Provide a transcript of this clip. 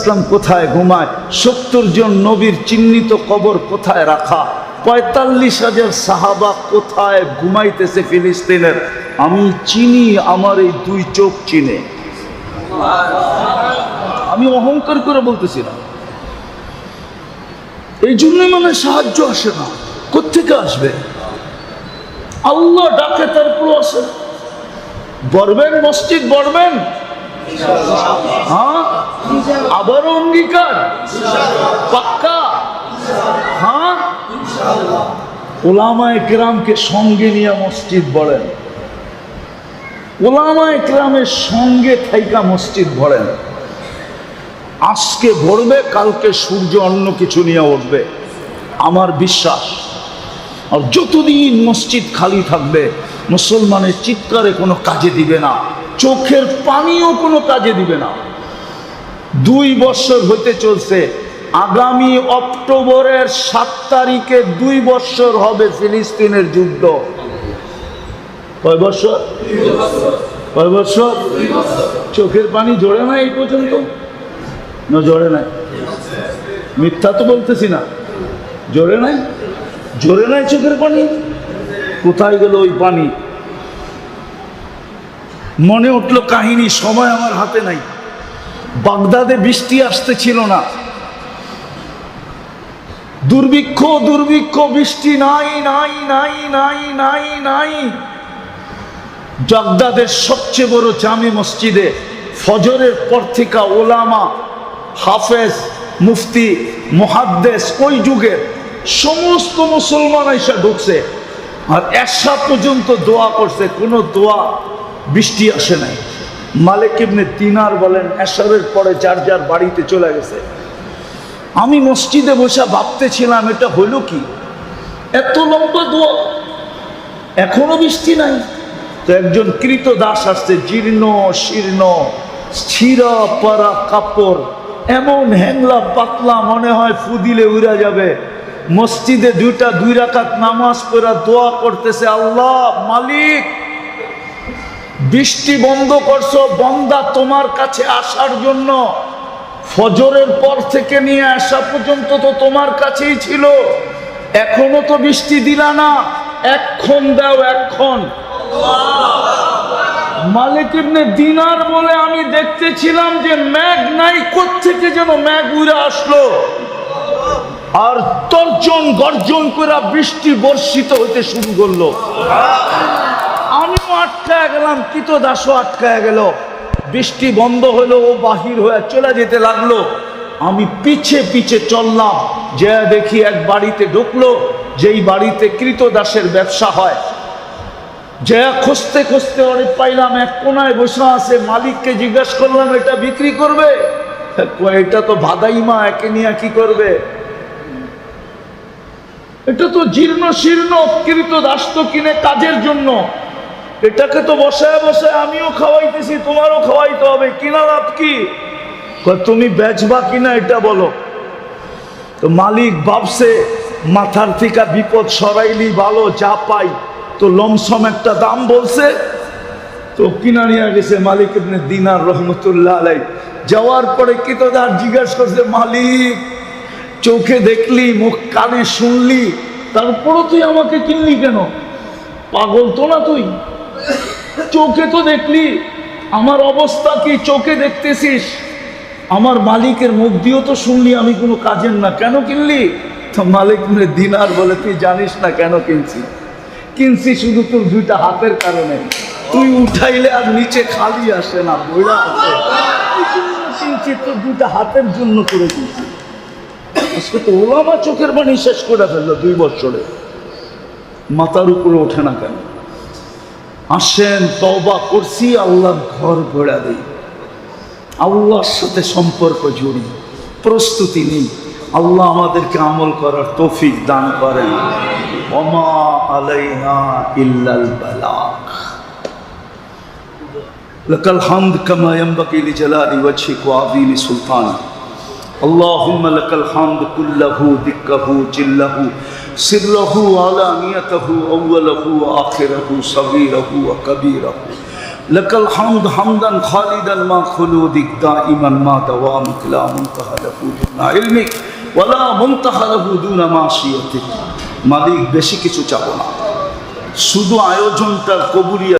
ইসলাম কোথায় ঘুমায়? সত্তর জন নবীর চিহ্নিত কবর কোথায় রাখা? পঁয়তাল্লিশ হাজার সাহাবা কোথায় ঘুমাইতেছে ফিলিস্তিনের? আমি চিনি, আমার এই দুই চোখ চিনে। আমি অহংকার করে বলতেছি না। এই জন্যই মানে সাহায্য আসে না। কোথেকে আসবে? আল্লাহ ডাকে তারপর আসে বড়বেন মসজিদ বড়বেন হ্যাঁ? আবারও অঙ্গীকার? পাক্কা? হ্যাঁ? ওলামায় কেরামকে সঙ্গে নিয়ে মসজিদ বলেন। ওলামায় কেরামের সঙ্গে থাইকা মসজিদ ভরেন আজকে ভরবে, কালকে সূর্য অন্য কিছু নিয়ে উঠবে। আমার বিশ্বাস, আর যতদিন মসজিদ খালি থাকবে, মুসলমানের চিৎকারে কোনো কাজে দিবে না, চোখের পানিও কোনো কাজে দিবে না। দুই বছর হতে চলছে। আগামী অক্টোবরের সাত তারিখে দুই বছর হবে ফিলিস্তিনের যুদ্ধ। কয় বছর? কয় বছর? চোখের পানি জোরে না এই পর্যন্ত? না জোরে নাই। মিথ্যা তো বলতেছি না। জোরে নাই? জোরে নাই চোখের পানি? কোথায় গেল ওই পানি? মনে উঠল কাহিনী সময় আমার হাতে নাই। বাগদাদে বৃষ্টি আসতে ছিল না। দুর্ভিক্ষ দুর্ভিক্ষ, বৃষ্টি নাই নাই নাই নাই নাই নাই। বাগদাদের সবচেয়ে বড় জামে মসজিদে ফজরের পর থেকে ওলামা, হাফেজ, মুফতি, মুহাদ্দেস ওই যুগের সমস্ত মুসলমান এসে ঢুকছে আর এসা পর্যন্ত দোয়া করছে, কোনো দোয়া বৃষ্টি আসে নাই। মালিক ইবনে তিনার বলেন, এসারের পরে যার যার বাড়িতে চলে গেছে। আমি মসজিদে বসে ভাবতেছিলাম, এটা হইল কি? এত লম্বা দোয়া, এখনও বৃষ্টি নাই। তো একজন কৃত দাস আসছে, জীর্ণ, শীর্ণ ছিঁড়া পারা কাপড়, এমন হ্যাংলা পাতলা মনে হয় ফুদিলে উড়া যাবে। মসজিদে দুইটা, দুই রাকাত নামাজ পড়া দোয়া করতেছে, আল্লাহ মালিক! বৃষ্টি বন্ধ করছ, বন্দা তোমার কাছে আসার জন্য। ফজরের পর থেকে নিয়ে আসা পর্যন্ত তো তোমার কাছেই ছিল। এখনও তো বৃষ্টি দিলা না। এক্ষণ দাও এক্ষণ মালিক দিনার বলে আমি দেখতেছিলাম যে ম্যাগ নাই থেকে যেন ম্যাগ উড়ে আসলো। আর তর্জন গর্জন করে বৃষ্টি বর্ষিত হইতে শুরু করল। গেলাম কিত দাসও আটকায় গেল। বৃষ্টি বন্ধ হলো, ও বাহির হয়ে চলে যেতে লাগল। আমি পিছে পিছে চললাম, যে দেখি এক বাড়িতে ঢুকলো, যেই বাড়িতে কৃতদাসের ব্যবসা হয়। যে খুঁজতে খুঁজতে অনেক পাইলাম, এক কোনায় বসে আছে, মালিককে জিজ্ঞাসা করলাম, এটা বিক্রি করবে? এটা তো ভাদাইমা একে নিয়ে কি করবে? এটা তো জীর্ণ শীর্ণ, কৃত দাস তো কিনে কাজের জন্য। এটাকে তো বসায় বসায় আমিও খাওয়াইতেছি, তোমারও খাওয়াইতে হবে। কিনা লাভ কি? তুমি বেচবা কিনা এটা বলো। তো মালিক ভাবছে, মাথার থেকে বিপদ সরাইলি ভালো, যা পাই। তো লমসম একটা দাম বলছে। তো কিনা নিয়ে গেছে মালিক দিনার রহমতুল্লাহ আলাই। যাওয়ার পরে কিতদার জিজ্ঞাসা করছে, মালিক, চোখে দেখলি, মুখ কানে শুনলি, তারপরও তুই আমাকে কিনলি কেন? পাগল তো না তুই? চোখে তো দেখলি। আমার অবস্থা কি? চোখে দেখতেছিস? আমার মালিকের মুখ দিয়েও তো শুনলি আমি কোনো কাজের না। কেন কিনলি? তো মালিক মানে দিনার বলে, তুই জানিস না কেন কিনছি কিনছি শুধু তোর দুইটা হাতের কারণে। তুই উঠাইলে আর নিচে খালি আসে না বইরা আসে। কিনছি তোর দুইটা হাতের জন্য করে কিনছি। আজকে তো ওলামা চোখের বাণী শেষ করে ফেলল দুই বছরে। মাথার উপরে ওঠে না কেন? আসেন তবা করছি আল্লাহ ঘর ভরা দিই আল্লাহর সাথে সম্পর্ক জড়ি প্রস্তুতি নেই আল্লাহ আমাদেরকে আমল করার তৌফিক দান করেন ওমা আলাইনা ইল্লাল বালাগ لك الحمد كما ينبغي لجلال وجهك وعظيم سلطانك اللهم لك الحمد كله دكه جله سره علانيته أوله وآخره صغيره وكبيره لك الحمد حمدا خالدا ما خلودك دائما ما دوامك لا منتهى له دون علمك ولا منتهى له دون معصيتك মালিক বেশি কিছু চাবো না শুধু আয়োজনটা কবুলিয়া